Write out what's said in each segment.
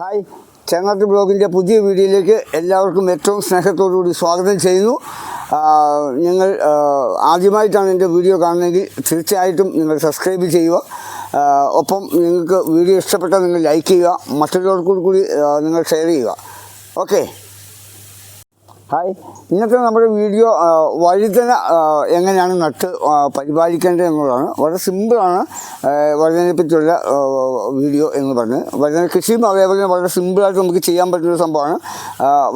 Hi. Chengatt ബ്ലോഗിന്റെ പുതിയ വീഡിയോയിലേക്ക് എല്ലാവർക്കും ഏറ്റവും സ്നേഹത്തോടുകൂടി സ്വാഗതം ചെയ്യുന്നു. നിങ്ങൾ ആദ്യമായിട്ടാണ് എന്റെ വീഡിയോ കാണുന്നതെങ്കിൽ തീർച്ചയായിട്ടും നിങ്ങൾ സബ്സ്ക്രൈബ് ചെയ്യുക. ഒപ്പം നിങ്ങൾക്ക് വീഡിയോ ഇഷ്ടപ്പെട്ടാൽ നിങ്ങൾ ലൈക്ക് ചെയ്യുക. മറ്റുള്ളവർക്കൂടി കൂടി നിങ്ങൾ ഷെയർ ചെയ്യുക. ഓക്കെ. ഹായ്. ഇന്നത്തെ നമ്മുടെ വീഡിയോ വഴുതന എങ്ങനെയാണ് നട്ട് പരിപാലിക്കേണ്ടത് എന്നുള്ളതാണ്. വളരെ സിമ്പിളാണ് വഴുതനെ പറ്റിയുള്ള വീഡിയോ എന്ന് പറഞ്ഞത്. വഴുതന കൃഷിയും അതേപോലെ വളരെ സിമ്പിളായിട്ട് നമുക്ക് ചെയ്യാൻ പറ്റുന്ന സംഭവമാണ്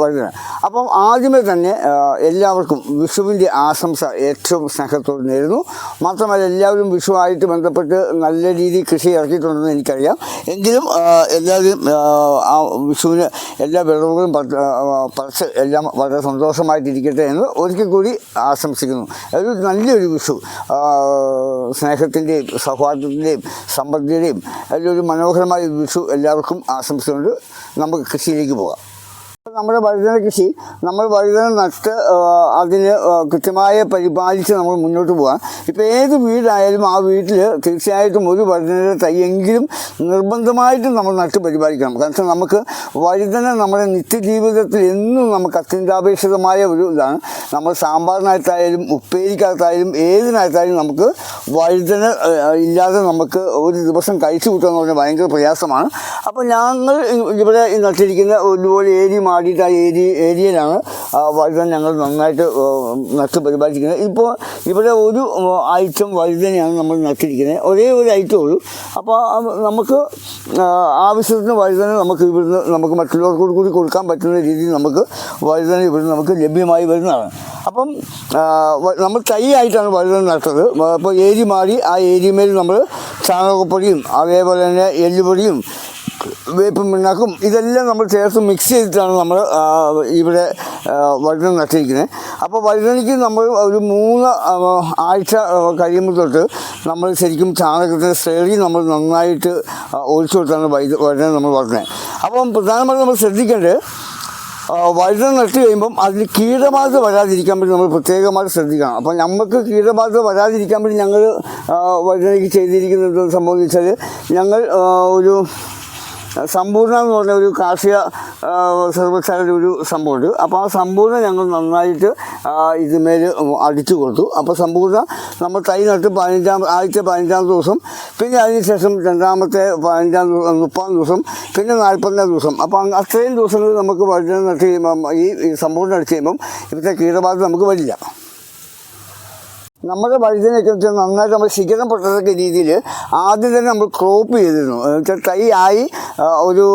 വഴുതന. അപ്പം ആദ്യമേ തന്നെ എല്ലാവർക്കും വിഷുവിന്റെ ആശംസ ഏറ്റവും സ്നേഹത്തോട് നേരുന്നു. മാത്രമല്ല എല്ലാവരും വിഷുവായിട്ട് ബന്ധപ്പെട്ട് നല്ല രീതിയിൽ കൃഷി ഇറക്കിയിട്ടുണ്ടെന്ന് എനിക്കറിയാം. എങ്കിലും എല്ലാവരും ആ, വിഷുവിന് എല്ലാ വിളവുകളും പറിച്ച് എല്ലാം വളരെ സന്തോഷമായിട്ടിരിക്കട്ടെ എന്ന് ഒരിക്കൽ കൂടി ആശംസിക്കുന്നു. ഒരു നല്ലൊരു വിഷു. സ്നേഹത്തിന്റെയും സൗഹാർദ്ദത്തിന്റെയും സമൃദ്ധിയുടെയും അതിലൊരു മനോഹരമായ വിഷു എല്ലാവർക്കും ആശംസിച്ചുകൊണ്ട് നമുക്ക് കൃഷിയിലേക്ക് പോകാം. നമ്മുടെ വഴുതന കൃഷി നമ്മൾ വഴുതന നട്ട് അതിന് കൃത്യമായി പരിപാലിച്ച് നമ്മൾ മുന്നോട്ട് പോകാം ഇപ്പോൾ ഏത് വീടായാലും ആ വീട്ടിൽ തീർച്ചയായിട്ടും ഒരു വഴുതനയുടെ തൈയെങ്കിലും നിർബന്ധമായിട്ടും നമ്മൾ നട്ട് പരിപാലിക്കണം. കാരണം നമുക്ക് വഴുതന നമ്മുടെ നിത്യജീവിതത്തിൽ എന്നും നമുക്ക് അത്യന്താപേക്ഷിതമായ ഒരു ഇതാണ്. നമ്മൾ സാമ്പാറിനകത്തായാലും ഉപ്പേരിക്കകത്തായാലും ഏതിനകത്തായാലും നമുക്ക് വഴുതന ഇല്ലാതെ നമുക്ക് ഒരു ദിവസം കഴിച്ചു കൂട്ടുക എന്ന് പറഞ്ഞാൽ ഭയങ്കര പ്രയാസമാണ്. അപ്പോൾ ഞങ്ങൾ ഇവിടെ നട്ടിരിക്കുന്ന ഒരുപോലെ ഏരി മാടിയിട്ട് ആ ഏരി ഏരിയയിലാണ് വഴുതന ഞങ്ങൾ നന്നായിട്ട് നട്ട് പരിപാലിക്കുന്നത് ഇപ്പോൾ ഇവിടെ ഒരു ഐറ്റം വഴുതനയാണ് നമ്മൾ നട്ടിരിക്കുന്നത്. ഒരേ ഒരു ഐറ്റം ഉള്ളൂ. അപ്പോൾ നമുക്ക് ആവശ്യത്തിന് വഴുതന നമുക്ക് ഇവിടുന്ന് നമുക്ക് മറ്റുള്ളവർക്കോട് കൂടി കൊടുക്കാൻ പറ്റുന്ന രീതിയിൽ നമുക്ക് വഴുതന ഇവിടുന്ന് നമുക്ക് ലഭ്യമായി വരുന്നതാണ്. അപ്പം നമ്മൾ തൈ ആയിട്ടാണ് വഴുതന നട്ടത്. അപ്പോൾ ഏരി മാറി ആ ഏരിമേൽ നമ്മൾ ചാണകപ്പൊടിയും അതേപോലെ തന്നെ എല്ലുപൊടിയും വേപ്പും പിണ്ണാക്കും ഇതെല്ലാം നമ്മൾ ചേർത്ത് മിക്സ് ചെയ്തിട്ടാണ് നമ്മൾ ഇവിടെ വഴുതന നട്ടിരിക്കുന്നത് അപ്പോൾ വഴുതനയ്ക്ക് നമ്മൾ ഒരു മൂന്ന് ആഴ്ച കഴിയുമ്പോൾ തൊട്ട് നമ്മൾ ശരിക്കും ചാണകത്തിന്റെ സ്റ്റേറി നമ്മൾ നന്നായിട്ട് ഒഴിച്ചു കൊടുത്താണ് വൈദ്യ വഴുതന നമ്മൾ വളർത്തുന്നത് അപ്പം പ്രധാനമായിട്ടും നമ്മൾ ശ്രദ്ധിക്കേണ്ടത് വഴുതന നട്ട് കഴിയുമ്പം അതിന് കീടബാധ വരാതിരിക്കാൻ വേണ്ടി നമ്മൾ പ്രത്യേകമായിട്ട് ശ്രദ്ധിക്കണം. അപ്പം നമുക്ക് കീടബാധ വരാതിരിക്കാൻ വേണ്ടി ഞങ്ങൾ വഴുതനയ്ക്ക് ചെയ്തിരിക്കുന്നത് സംഭവം എന്ന് വെച്ചാൽ ഞങ്ങൾ ഒരു സമ്പൂർണ എന്ന് പറഞ്ഞ ഒരു കാർഷിക സർവശാലയുടെ ഒരു സംഭവമുണ്ട്. അപ്പോൾ ആ സമ്പൂർണ ഞങ്ങൾ നന്നായിട്ട് ഇതിന്മേൽ അടിച്ചു കൊടുത്തു. അപ്പോൾ സമ്പൂർണ നമ്മൾ തൈ നട്ട് പതിനഞ്ചാം ആദ്യത്തെ പതിനഞ്ചാം ദിവസം പിന്നെ അതിനുശേഷം രണ്ടാമത്തെ പതിനഞ്ചാം ദിവസം മുപ്പതാം ദിവസം പിന്നെ നാൽപ്പതാം ദിവസം. അപ്പോൾ അത്രയും ദിവസങ്ങൾ നമുക്ക് വഴുതന നട്ട് ചെയ്യുമ്പം ഈ സമ്പൂർണ അടിച്ച് കഴിയുമ്പം ഇവിടുത്തെ കീടബാധ നമുക്ക് വരില്ല. നമ്മുടെ വഴുതനയൊക്കെ വെച്ചാൽ നന്നായിട്ട് നമ്മൾ ശിഖരം പൊട്ടത്തക്ക രീതിയിൽ ആദ്യം തന്നെ നമ്മൾ ക്രോപ്പ് ചെയ്തിരുന്നു. എന്നുവെച്ചാൽ തൈ ആയി ഒരു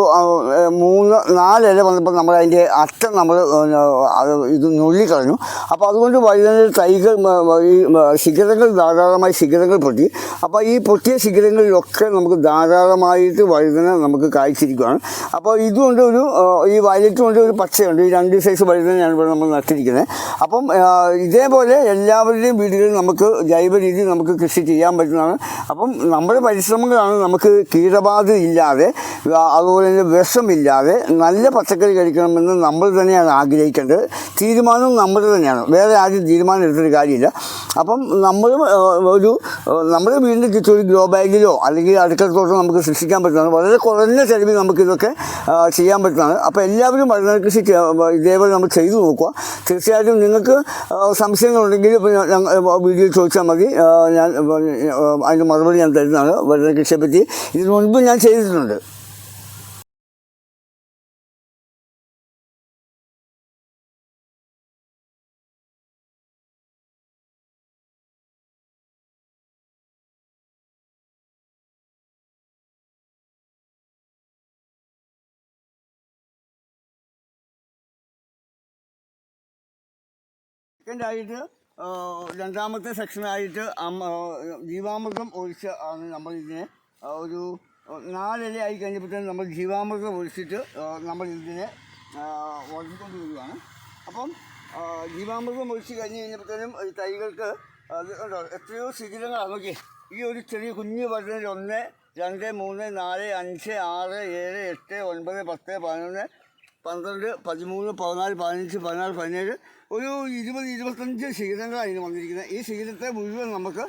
മൂന്ന് നാലില വന്നപ്പോൾ നമ്മൾ അതിന്റെ അറ്റം നമ്മൾ ഇത് നുള്ളിക്കളഞ്ഞു. അപ്പോൾ അതുകൊണ്ട് വഴുതന തൈകൾ ഈ ശിഖരങ്ങൾ ധാരാളമായി ശിഖരങ്ങൾ പൊട്ടി. അപ്പോൾ ഈ പൊട്ടിയ ശിഖരങ്ങളിലൊക്കെ നമുക്ക് ധാരാളമായിട്ട് വഴുതന നമുക്ക് കായ്ച്ചിരിക്കുകയാണ് അപ്പോൾ ഇതുകൊണ്ട് ഒരു ഈ വയലറ്റ് കൊണ്ട് ഒരു പച്ചയുണ്ട്. ഈ രണ്ട് സൈസ് വഴുതനയാണ് ഇവിടെ നമ്മൾ നട്ടിരിക്കുന്നത്. അപ്പം ഇതേപോലെ എല്ലാവരുടെയും വീടുകളിൽ നമുക്ക് ജൈവ രീതിയിൽ നമുക്ക് കൃഷി ചെയ്യാൻ പറ്റുന്നതാണ്. അപ്പം നമ്മുടെ പരിശ്രമങ്ങളാണ് നമുക്ക് കീടബാധ ഇല്ലാതെ അതുപോലെ തന്നെ വിഷമില്ലാതെ നല്ല പച്ചക്കറി കഴിക്കണമെന്ന് നമ്മൾ തന്നെയാണ് ആഗ്രഹിക്കേണ്ടത്. തീരുമാനം നമ്മുടെ തന്നെയാണ്. വേറെ ആരും തീരുമാനം എടുത്തൊരു കാര്യമില്ല. അപ്പം നമ്മൾ ഒരു നമ്മുടെ വീടിന്റെ ചുറ്റും ഒരു ഗ്രോ ബാഗിലോ അല്ലെങ്കിൽ അടുക്കളത്തോട്ടോ നമുക്ക് സൃഷ്ടിക്കാൻ പറ്റുന്നതാണ്. വളരെ കുറഞ്ഞ ചെലവിൽ നമുക്കിതൊക്കെ ചെയ്യാൻ പറ്റുന്നതാണ്. അപ്പോൾ എല്ലാവരും വളരെ കൃഷി ഇതേപോലെ നമ്മൾ ചെയ്തു നോക്കുക. തീർച്ചയായിട്ടും നിങ്ങൾക്ക് സംശയങ്ങളുണ്ടെങ്കിൽ വീഡിയോ ചോദിച്ചാൽ മതി. ഞാൻ അതിന്റെ മറുപടി ഞാൻ തരുന്നതാണ്. വരുന്ന കൃഷിയെ പറ്റി ഇതിനു മുൻപ് ഞാൻ ചെയ്തിട്ടുണ്ട്. സെക്കൻഡ് ആയിട്ട് ആ, രണ്ടാമത്തെ സെക്ഷനായിട്ട് ജീവാമൃതം ഒഴിച്ച് ആണ് നമ്മൾ ഇതിനെ ഒരു നാലര ആയി കഴിഞ്ഞപ്പോഴത്തേനും നമ്മൾ ജീവാമൃതം ഒഴിച്ചിട്ട് നമ്മൾ ഇതിനെ വളർത്തിക്കൊണ്ട് വരികയാണ് അപ്പം ജീവാമൃതം ഒഴിച്ച് കഴിഞ്ഞ് കഴിഞ്ഞപ്പോഴത്തേനും ഈ തൈകൾക്ക് എത്രയോ ശിഖിരങ്ങളാണ് നോക്കി ഈ ഒരു ചെറിയ കുഞ്ഞു വരുന്നതിൽ ഒന്ന് രണ്ട് മൂന്ന് നാല് അഞ്ച് ആറ് ഏഴ് എട്ട് ഒൻപത് പത്ത് പതിനൊന്ന് പന്ത്രണ്ട് പതിമൂന്ന് പതിനാല് പതിനഞ്ച് പതിനാറ് പതിനേഴ് ഒരു ഇരുപത് ഇരുപത്തഞ്ച് ശീലങ്ങളാണ് ഇതിന് വന്നിരിക്കുന്നത്. ഈ ശീലത്തെ മുഴുവൻ നമുക്ക്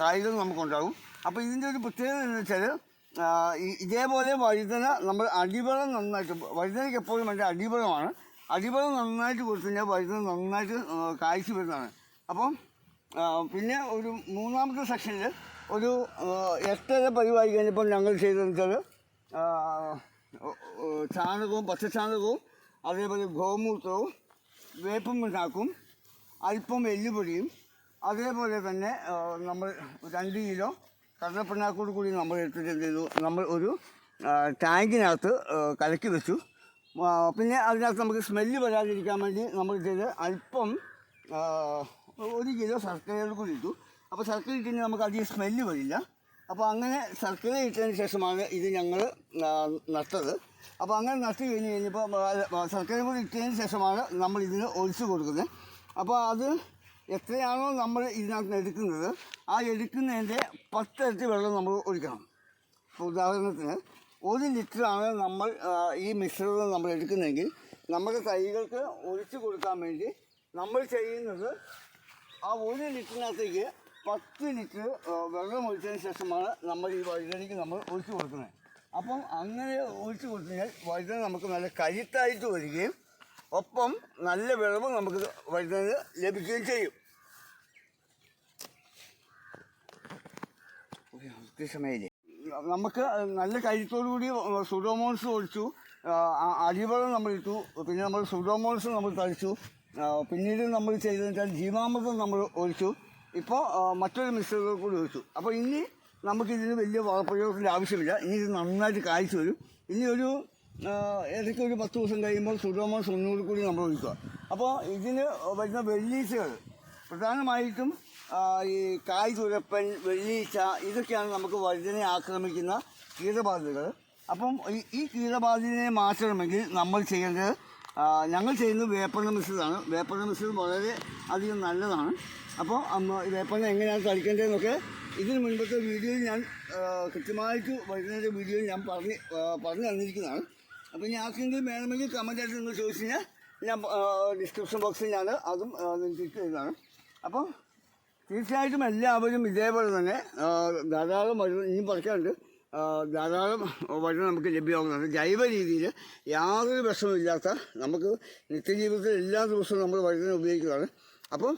കായികം നമുക്കുണ്ടാകും. അപ്പോൾ ഇതിന്റെ ഒരു പ്രത്യേകത എന്ന് വെച്ചാൽ ഇതേപോലെ വഴുതന നമ്മൾ അടിവളം നന്നായിട്ട് വഴുതനയ്ക്ക് എപ്പോഴും വേണ്ട അടിവളമാണ്. അടിവളം നന്നായിട്ട് കൊടുത്തു കഴിഞ്ഞാൽ വഴുതന നന്നായിട്ട് കായ്ച്ചു വരുന്നതാണ്. അപ്പം പിന്നെ ഒരു മൂന്നാമത്തെ സെക്ഷനിൽ ഒരു എട്ടര പരിപാടി കഴിഞ്ഞപ്പോൾ ഞങ്ങൾ ചെയ്തതെന്ന് വെച്ചാൽ ചാണകവും പച്ചച്ചാണകവും അതേപോലെ ഗോമൂത്രവും വേപ്പും ഉണ്ടാക്കും അല്പം എല്ലുപൊടിയും അതേപോലെ തന്നെ നമ്മൾ രണ്ട് കിലോ കടലപ്പിണ്ണാക്കോട് കൂടി നമ്മൾ എടുത്തിട്ട് ചെയ്തു? നമ്മൾ ഒരു ടാങ്കിനകത്ത് കലക്കി വെച്ചു. പിന്നെ അതിനകത്ത് നമുക്ക് സ്മെല്ല് വരാതിരിക്കാൻ വേണ്ടി നമ്മൾ ചെയ്ത് അല്പം ഒരു കിലോ ശർക്കരയോട് കൂടി ഇട്ടു. അപ്പോൾ ശർക്കര ഇട്ട് കഴിഞ്ഞാൽ നമുക്ക് അധികം സ്മെല്ല് വരില്ല. അപ്പോൾ അങ്ങനെ സർക്കിൾ ഇട്ടതിന് ശേഷമാണ് ഇത് ഞങ്ങൾ നട്ടത്. അപ്പോൾ അങ്ങനെ നട്ട് കഴിഞ്ഞ് കഴിഞ്ഞപ്പോൾ സർക്കിൾ കൂടി ഇട്ടതിന് ശേഷമാണ് നമ്മൾ ഇതിന് ഒഴിച്ചു കൊടുക്കുന്നത്. അപ്പോൾ അത് എത്രയാണോ നമ്മൾ ഇതിനകത്ത് എടുക്കുന്നത് ആ എടുക്കുന്നതിന്റെ പത്തിരട്ടി വെള്ളം നമ്മൾ ഒഴിക്കണം. ഇപ്പോൾ ഉദാഹരണത്തിന് ഒരു ലിറ്ററാണ് നമ്മൾ ഈ മിശ്രിതം നമ്മൾ എടുക്കുന്നതെങ്കിൽ നമ്മുടെ തൈകൾക്ക് ഒഴിച്ചു കൊടുക്കാൻ വേണ്ടി നമ്മൾ ചെയ്യുന്നത് ആ ഒരു ലിറ്ററിനകത്തേക്ക് പത്ത് ലിറ്റർ വെള്ളം ഒഴിച്ചതിന് ശേഷമാണ് നമ്മൾ ഈ വഴുതനയ്ക്ക് നമ്മൾ ഒഴിച്ചു കൊടുക്കുന്നത്. അപ്പം അങ്ങനെ ഒഴിച്ചു കൊടുത്തു കഴിഞ്ഞാൽ വഴുതന നമുക്ക് നല്ല കരുത്തായിട്ട് വരികയും ഒപ്പം നല്ല വിളവ് നമുക്ക് വഴുതന ലഭിക്കുകയും ചെയ്യും. കൃഷ്ണമേലി നമുക്ക് നല്ല കരുത്തോടു കൂടി സുഡോമോൺസ് ഒഴിച്ചു. അരിവെള്ളം അരിവളം നമ്മൾ ഇട്ടു. പിന്നെ നമ്മൾ സുഡോമോൺസ് നമ്മൾ തളിച്ചു. പിന്നീട് നമ്മൾ ചെയ്തതെന്ന് വെച്ചാൽ ജീവാമൃതം നമ്മൾ ഒഴിച്ചു. ഇപ്പോൾ മറ്റൊരു മിശ്രിതം കൂടി ഒഴിച്ചു അപ്പോൾ ഇനി നമുക്കിതിന് വലിയ വളപ്രയോഗത്തിന്റെ ആവശ്യമില്ല. ഇനി ഇത് നന്നായിട്ട് കായ്ച്ചു വരും. ഇനി ഒരു ഏതൊക്കെ ഒരു പത്ത് ദിവസം കഴിയുമ്പോൾ സുഡോമോൺസ് ഒന്നുകൂടി കൂടി നമ്മൾ ഒഴിക്കുക അപ്പോൾ ഇതിന് വരുന്ന വെള്ളീച്ചകൾ പ്രധാനമായിട്ടും ഈ കായ് തുരപ്പൻ വെള്ളീച്ച ഇതൊക്കെയാണ് നമുക്ക് വഴുതനെ ആക്രമിക്കുന്ന കീടബാധകൾ. അപ്പം ഈ കീടബാധിതനെ മാറ്റണമെങ്കിൽ നമ്മൾ ചെയ്യേണ്ടത് ഞങ്ങൾ ചെയ്യുന്നത് വേപ്പണ്ണ മിശ്രിതമാണ്. വേപ്പണ്ണ മിശ്രിതം വളരെ അധികം നല്ലതാണ്. അപ്പോൾ വേപ്പണ്ണ എങ്ങനെയാണ് തളിക്കേണ്ടതെന്നൊക്കെ ഇതിന് മുൻപത്തെ വീഡിയോയിൽ ഞാൻ കൃത്യമായിട്ട് വരുന്നതിന്റെ വീഡിയോയിൽ ഞാൻ പറഞ്ഞ് പറഞ്ഞു തന്നിരിക്കുന്നതാണ്. അപ്പോൾ ഇനി ആർക്കെങ്കിലും വേണമെങ്കിൽ കമന്റായിട്ട് നിങ്ങൾ ചോദിച്ചു കഴിഞ്ഞാൽ ഞാൻ ഡിസ്ക്രിപ്ഷൻ ബോക്സിൽ ഞാൻ അതും നിങ്ങൾക്ക് ഇട്ട് തരുന്നതാണ്. അപ്പം തീർച്ചയായിട്ടും എല്ലാവരും ഇതേപോലെ തന്നെ ധാരാളം മരുന്ന് ഇനിയും പറിക്കാനുണ്ട്. ആ, ധാരാളം വഴി നമുക്ക് ലഭ്യമാകുന്നുണ്ട് ജൈവ രീതിയിൽ യാതൊരു വിഷമില്ലാത്ത നമുക്ക് നിത്യജീവിതത്തിൽ എല്ലാ ദിവസവും നമ്മൾ വഴുതന ഉപയോഗിക്കുന്നതാണ്. അപ്പം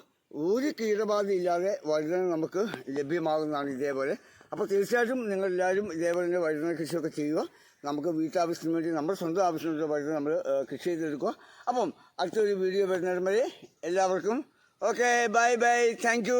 ഒരു കീടബാധ ഇല്ലാതെ വഴുതന നമുക്ക് ലഭ്യമാകുന്നതാണ് ഇതേപോലെ. അപ്പോൾ തീർച്ചയായിട്ടും നിങ്ങളെല്ലാവരും ഇതേപോലെ തന്നെ വഴുതന കൃഷിയൊക്കെ ചെയ്യുക. നമുക്ക് വീട്ടാവശ്യത്തിന് വേണ്ടി നമ്മുടെ സ്വന്തം ആവശ്യത്തിന് വഴുതന നമ്മൾ കൃഷി ചെയ്തെടുക്കുക. അപ്പം അടുത്തൊരു വീഡിയോ വരുന്നതിന് വരെ എല്ലാവർക്കും ഓക്കെ ബൈ ബൈ താങ്ക്